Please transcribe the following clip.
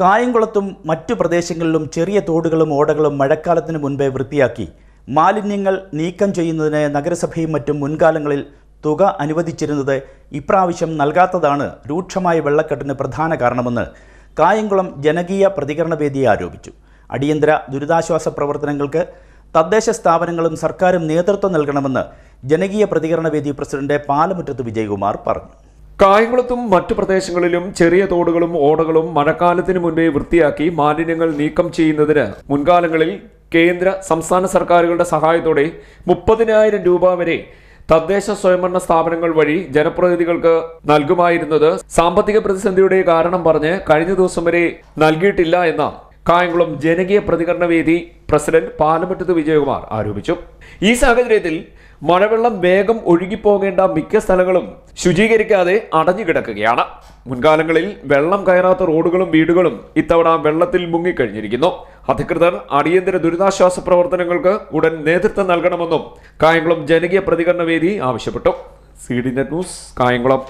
കായംകുളത്തും മറ്റു പ്രദേശങ്ങളിലും ചെറിയ തോടുകളും ഓടകളും മഴക്കാലത്തിന് മുൻപേ വൃത്തിയാക്കി. മാലിന്യങ്ങൾ നീക്കം ചെയ്യുന്നതിന് നഗരസഭയും മറ്റും മുൻകാലങ്ങളിൽ തുക അനുവദിച്ചിരുന്നത് ഇപ്രാവശ്യം നൽകാത്തതാണ് രൂക്ഷമായ വെള്ളക്കെട്ടിന് പ്രധാന കാരണമെന്ന് കായംകുളം ജനകീയ പ്രതികരണ വേദി ആരോപിച്ചു. അടിയന്തര ദുരിതാശ്വാസ പ്രവർത്തനങ്ങൾക്ക് തദ്ദേശ സ്ഥാപനങ്ങളും സർക്കാരും നേതൃത്വം നൽകണമെന്ന് ജനകീയ പ്രതികരണ വേദി പ്രസിഡന്റ് പാലമുറ്റത്ത് വിജയകുമാർ പറഞ്ഞു. കായംകുളത്തും മറ്റു പ്രദേശങ്ങളിലും ചെറിയ തോടുകളും ഓടകളും മഴക്കാലത്തിന് മുൻപേ വൃത്തിയാക്കി മാലിന്യങ്ങൾ നീക്കം ചെയ്യുന്നതിന് മുൻകാലങ്ങളിൽ കേന്ദ്ര സംസ്ഥാന സർക്കാരുകളുടെ സഹായത്തോടെ മുപ്പതിനായിരം രൂപ വരെ തദ്ദേശ സ്വയംഭരണ സ്ഥാപനങ്ങൾ വഴി ജനപ്രതിനിധികൾക്ക് നൽകുമായിരുന്നത് സാമ്പത്തിക പ്രതിസന്ധിയുടെ കാരണം പറഞ്ഞ് കഴിഞ്ഞ ദിവസം വരെ നൽകിയിട്ടില്ല എന്ന കായംകുളം ജനകീയ പ്രതികരണ വേദി പ്രസിഡന്റ് പാലമറ്റത്ത് വിജയകുമാർ ആരോപിച്ചു. ഈ സാഹചര്യത്തിൽ മഴവെള്ളം വേഗം ഒഴുകിപ്പോകേണ്ട മിക്ക സ്ഥലങ്ങളും ശുചീകരിക്കാതെ അടഞ്ഞു കിടക്കുകയാണ്. മുൻകാലങ്ങളിൽ വെള്ളം കയറാത്ത റോഡുകളും വീടുകളും ഇത്തവണ വെള്ളത്തിൽ മുങ്ങിക്കഴിഞ്ഞിരിക്കുന്നു. അധികൃതർ അടിയന്തര ദുരിതാശ്വാസ പ്രവർത്തനങ്ങൾക്ക് ഉടൻ നേതൃത്വം നൽകണമെന്നും കായംകുളം ജനകീയ പ്രതികരണ വേദി ആവശ്യപ്പെട്ടു. C D net news Kayamkulam.